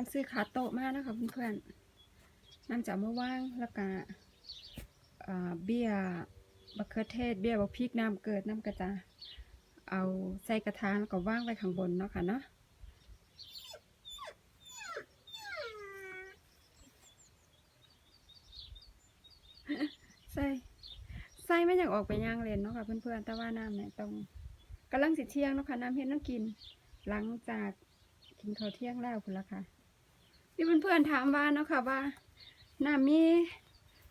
อันซื้อขาโต๊ะมากนะคะเพื่อนๆน้ำจะเอามาว่างแล้วก็เบี้ยบักเขือเทศ เบี้ยบักพริกน้ำเกิดน้ำกระจาเอาใส่กระทะแล้วก็ว่างไว้ข้างบนเนาะค่ะเนาะใส่ใส่ไม่อยากออกไปย่างเลนเนาะค่ะเพื่อนๆแต่ว่าน้ำเนี่ยต้องกำลังสิเที่ยงเนาะค่ะน้ำเฮ็ดน้ำกิน หลังจากกินข้าวเที่ยงแล้วคุณละค่ะ พี่เพื่อนๆถามว่าเนาะค่ะว่าน้ำมี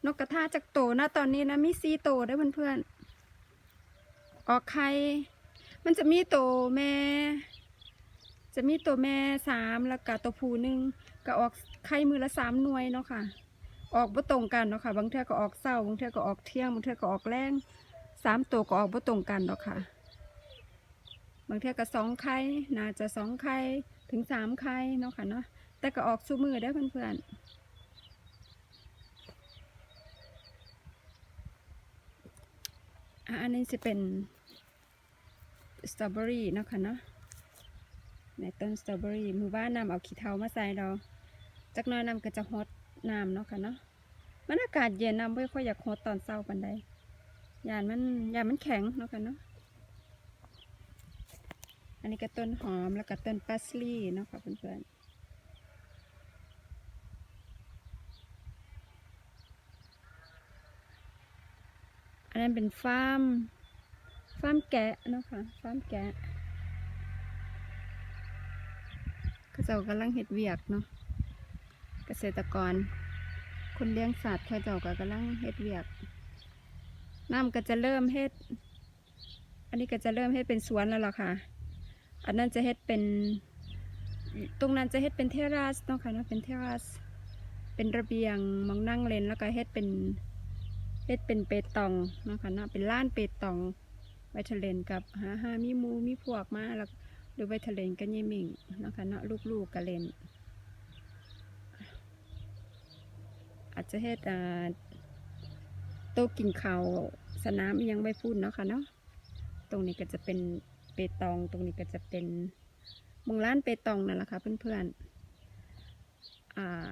นกกระทาจากโตนะตอนนี้นะมีซีโตได้อเพื่อนๆออกไข่มันจะมีโตแม่ จะมีตัวแม่สามแล้วก็ตัวผู้หนึ่งก็ออกไข่มือละสามหน่วยเนาะค่ะ ออกบ่ตรงกันเนาะค่ะ บางเทื่อก็ออกเศร้าบางเทื่อก็ออกเที่ยงบางเทื่อก็ออกแรงสามตัวก็ออกบ่ตรงกันเนาะค่ะ บางเทื่อก็สองไข่น่าจะสองไข่ถึงสามไข่เนาะค่ะเนาะ แต่ก็ออกสู้มือได้เพื่อนๆอันนี้จะเป็นสตรอเบอรี่นะคะเนาะในต้นสตรอเบอรี่มือบ้านนำเอาขี้เทามาใส่เราจักน้อยนำก็จะฮดน้ำเนาะค่ะเนาะมันอากาศเย็นนำไม่ค่อยอยากฮดตอนเช้าปันใดยานมันยานมันแข็งเนาะค่ะเนาะอันนี้ก็ต้นหอมแล้วก็ต้นปัสลี่เนาะค่ะเพื่อนๆ นนั้นเป็นฟาร์ม ฟาร์มแกะนะคะฟาร์มแกะเขาเจ้ากำลังเห็ดเวียกเนาะ เกษตรกร คนเลี้ยงสัตว์เขาเจ้าก็กำลังเห็ดเวียก น้ำก็จะเริ่มเฮ็ด อันนี้ก็จะเริ่มเฮ็ดเป็นสวนแล้วล่ะค่ะ อันนั้นจะเฮ็ดเป็น ตรงนั้นจะเฮ็ดเป็นเทราสเนาะค่ะเนาะเป็นเทราส เป็นระเบียงมองนั่งเล่นแล้วก็เฮ็ดเป็น เฮ็ดเป็นเป็ดตองนะคะเนาะเป็นล้านเป็ดตองไวทะเลนกับหาหามีมูมีพวกมาแล้วหรือไวทะเลนกันยี่มิงนะคะเนาะลูกๆกันเลนอาจจะเฮ็ดอ่าโต๊ะกินข้าวสนามยังไม่พูดเนาะค่ะเนาะตรงนี้ก็จะเป็นเปตอง ตรงนี้ก็จะเป็นเมืองร้านเปตองนั่นแหละค่ะเพื่อนๆอ่า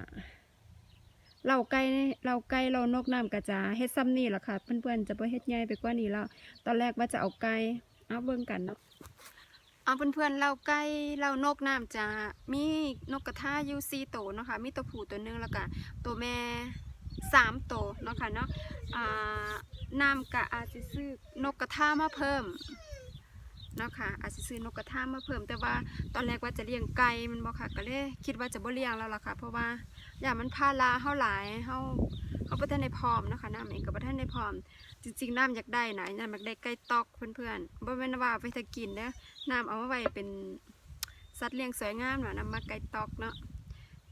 เราไก่เราไก่เรานกน้ำก็จะเฮ็ดซ้ำนี่แหละค่ะ เพื่อนๆจะไ่เฮ็ดใหญ่ไปกว่านี้แล้ว ตอนแรกว่าจะเอาไก่เอาเบิ่งกันเนาะเอาเพื่อนๆเราไก่เรานกน้ำจะมีนกกระทาอยู่สี่ตัวเนาะค่ะมีตัวผู้ตัวหนึงแล้วก็ตัวแม่สามตัวเนาะค่ะเนาะอ่าน้ำกะอาจจะซื้อนกกระทามาเพิ่มเนาะค่ะอาจจะซื้อนกกระทามาเพิ่ม แต่ว่าตอนแรกว่าจะเลี้ยงไก่มันบอกค่ะก็เลยคิดว่าจะบ่เลี้ยงแล้วล่ะค่ะ เพราะว่า อย่ามันพาลาเฮาหลายเฮาเฮาบ่ทันได้พร้อมนะคะน้ำเองก็บ่ทันได้พร้อม จริงๆน้ำอยากได้นะน้ำอยากได้ไก่ตอกเพื่อนๆบ่แม่นว่าเอาไปถ้ากินเด้อน้ำเอามาไว้เป็นสัตว์เลี้ยงสวยงามเนาะน้ำมาไก่ตอกเนาะ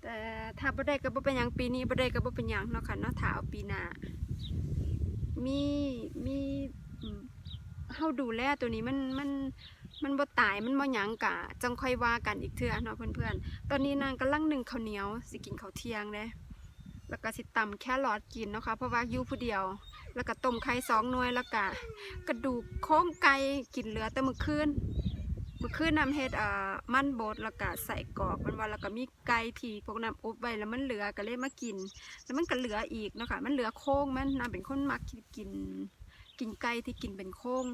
แต่ถ้าบ่ได้ก็บ่เป็นหยังปีนี้บ่ได้ก็บ่เป็นหยังเนาะค่ะเนาะถ้าเอาปีหน้ามีมีเฮาดูแลตัวนี้มันมัน มันบ่ตายมันบ่หยังกะจังค่อยว่ากันอีกเทื่อเนาะเพื่อนๆ ตอนนี้นางกำลังหนึ่งข้าวเหนียวสิกินข้าวเที่ยงเด้แล้วก็สิตำแค่หลอดกินเนาะค่ะเพราะว่าอยู่ผู้เดียว แล้วก็ต้มไข่สองหน่วยแล้วก็กระดูกโค้งไก่กินเหลือแต่มื้อคืนมื้อคืนนำเฮ็ดอ่ามันบดแล้วก็ใส่กรอกมันว่าแล้วก็มีไก่ที่พวกน้ำอบไว้แล้วมันเหลือก็เลยมากิน แล้วมันก็เหลืออีกนะคะมันเหลือโค้งมันนำเป็นคนมักกินกินไก่ที่กินเป็นโค้ง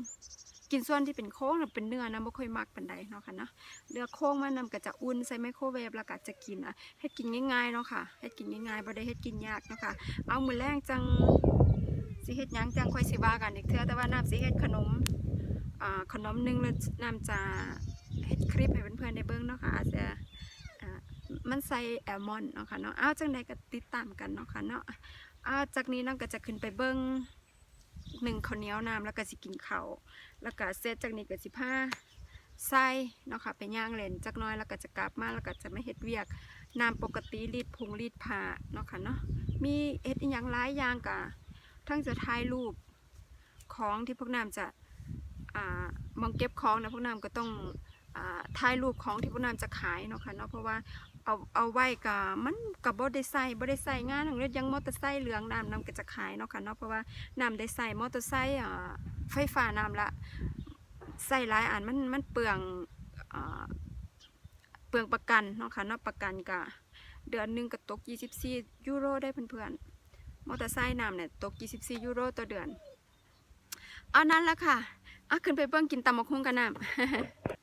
กินส่วนที่เป็นโค้งน่ะเป็นเนื้อนะไม่ค่อยมักปานใดเนาะค่ะเนาะเลือกโค้งมันนำก็จะอุ่นใส่ไมโครเวฟแล้วก็จะกินอะเฮ็ดกินง่ายๆเนาะค่ะเฮ็ดกินง่ายๆบ่ได้เฮ็ดกินยากเนาะค่ะเอามื้อแรงจังสิเฮ็ดหยังจังค่อยสิว่ากันอีกเทื่อแต่ว่าน้ำสิเฮ็ดขนมอ่าขนมหนึงแล้วน้ำจะเฮ็ดคลิปให้เพื่อนๆได้เบิ่งเนาะค่ะอาจจะมันใส่แอลมอนด์เนาะค่ะเนาะเอาจังใดก็ติดตามกันเนาะค่ะเนาะอ่าจากนี้น้องก็จะขึ้นไปเบิ้ง หนึ่งข้าวเหนียวน้ำแล้วก็สิกินเขาแล้วก็เซตจากนี้ก็สิผ้าใส่เนาะค่ะไปย่างเลนจักน้อยแล้วก็จะกลับมาแล้วก็จะไม่เฮ็ดเวียกน้ำปกติรีดพุงรีดผ้าเนาะค่ะเนาะมีเฮ็ดอหย่างหลายอย่างกะทั้งจะถ่ายรูปของที่พวกน้ำจะอ่ามองเก็บของนะพวกน้ำก็ต้อง ถ่ายรูปของที่พวกน้ำจะขายเนาะค่ะเนาะเพราะว่าเอาเอาไว้กับมันกับบ่ได้ใส่บ่ได้ใส่งานของเรถยังมอเตอร์ไซค์เหลืองน้ำนำก็จะขายเนาะค่ะเนาะเพราะว่าน้ำได้ใส่มอเตอร์ไซค์ไฟฟ้าน้ำละใส่หลายอันมันมันเปลืองอเปลืองประกันเนาะค่ะเนาะประกันกะเดือนหนึ่งก็ตก 24 ยูโรได้เพื่อนๆมอเตอร์ไซค์น้ำเนี่ยตก 24 ยูโรต่อเดือน เอานั้นละค่ะอะขึ้นไปเบิ่งกินตำบักหุ่งกันน้ำ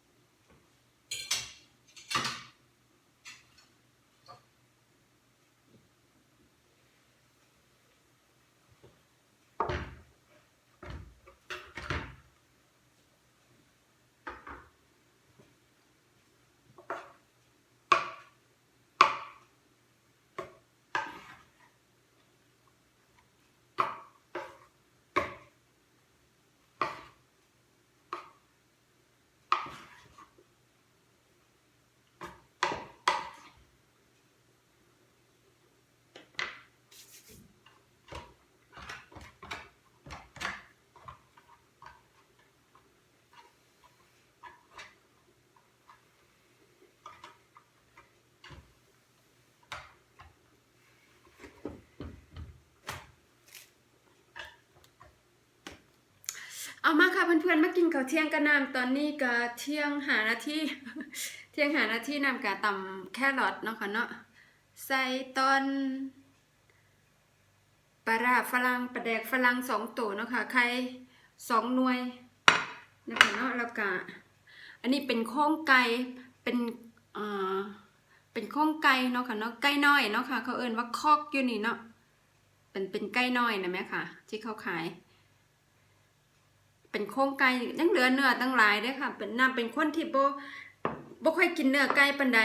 เอามาค่ะเพื่อนๆมากินข้าวเที่ยงกันน้ำตอนนี้ก็เที่ยงหานาที่เที่ยงหานาที่น้ำกะตำแครอทเนาะค่ะเนาะใส่ตอนปลาฝรั่งปลาแดกฝรั่งสองตัวเนาะค่ะไข่สองหน่วยนะคะเนาะแล้วก็อันนี้เป็นโค้งไก่เป็นเอ่อเป็นโค้งไก่เนาะค่ะเนาะไก่น้อยเนาะค่ะเขาเอิ้นว่าคอกอยู่นี่เนาะเป็นเป็นไก่น้อยนะแม่ค่ะ ที่เขาขาย เป็นโครงไก่ยังเหลือเนื้อตั้งหลายเด้ค่ะ เป็นน้ำเป็นคนที่บ่บ่ค่อยกินเนื้อไก่ปานใด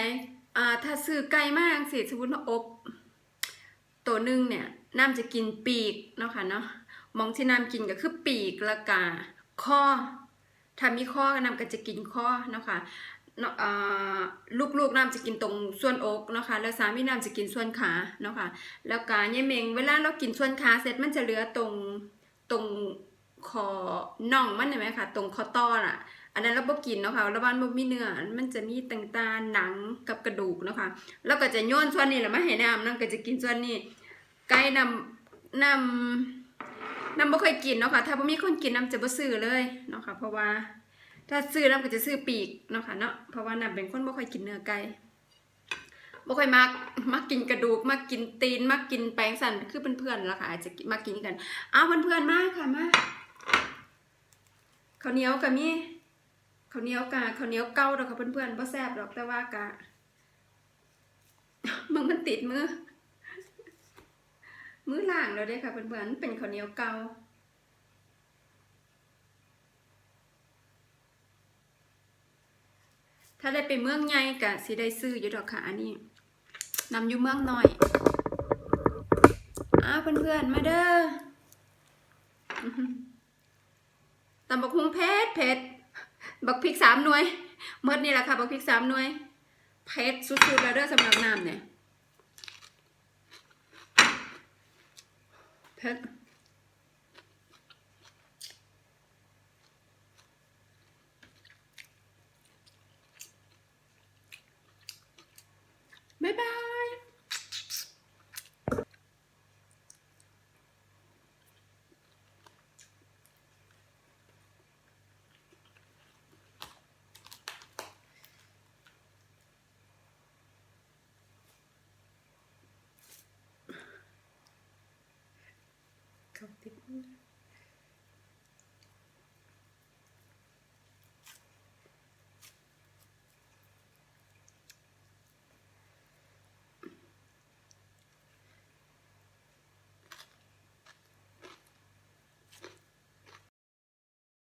อ่าถ้าซื้อไก่มาจังซี่สมมุติว่าอบตัวหนึงเนี่ยน้ำจะกินปีกเนาะค่ะเนาะมองที่น้ำกินก็คือปีกละกาข้อถ้ามีข้อน้ำก็จะกินข้อเนาะค่ะลูกๆน้ำจะกินตรงส่วนอกเนาะค่ะแล้วสามีน้ำจะกินส่วนขาเนาะค่ะแล้วกาเนี่ยเมงเวลาเรากินส่วนขาเสร็จมันจะเหลือตรงตรง คอน่องมันเห็นไหมคะตรงคอต้อน่ะ อันนั้นเราบ่กินเนาะค่ะแล้วบ้านบ่มีเนื้อมันจะมีต่างๆหนังกับกระดูกเนาะค่ะแล้วก็จะโยนส่วนนี้แหละมาให้น้ำนั่นก็จะกินส่วนนี้ไก่นำนำนำบ่ค่อยกินเนาะค่ะ ถ้าบ่มีคนกินน้ำจะบ่ซื้อเลยเนาะค่ะ เพราะว่า ถ้าซื้อน้ำก็จะซื้อปีกเนาะค่ะเนาะ เพราะว่าน้ำเป็นคนบ่ค่อยกินเนื้อไก่ บ่ค่อยมักมักกินกระดูกมักกินตีนมักกินแป้งสันคือเพื่อนๆล่ะค่ะอาจจะมักกินกัน อ้าวเพื่อนๆมากค่ะมา ข้าวเหนียวกับมีข้าวเหนียวกะข้าวเหนียวเก่าดอกค่ะเพื่อนๆบ่แซ่บดอกแต่ว่ากะมึงมันติดมือ มือล่างแล้วเด้ค่ะเพื่อนๆมันเป็นข้าวเหนียวเก่าถ้าได้ไปเมืองใหญ่กะสิได้ซื้ออยู่ดอกค่ะอันนี้นำอยู่เมืองน้อยอ้าวเพื่อนๆมาเด้อ ตำบักฮุ้งเผ็ดเผ็ดบักพริกสามหน่วยเมื่อนี่แหละค่ะบักพริกสามหน่วยเผ็ดสุดๆแล้วเด้อสำหรับน้ำเนี่ยเผ็ดบ๊ายบาย เขาติดมือ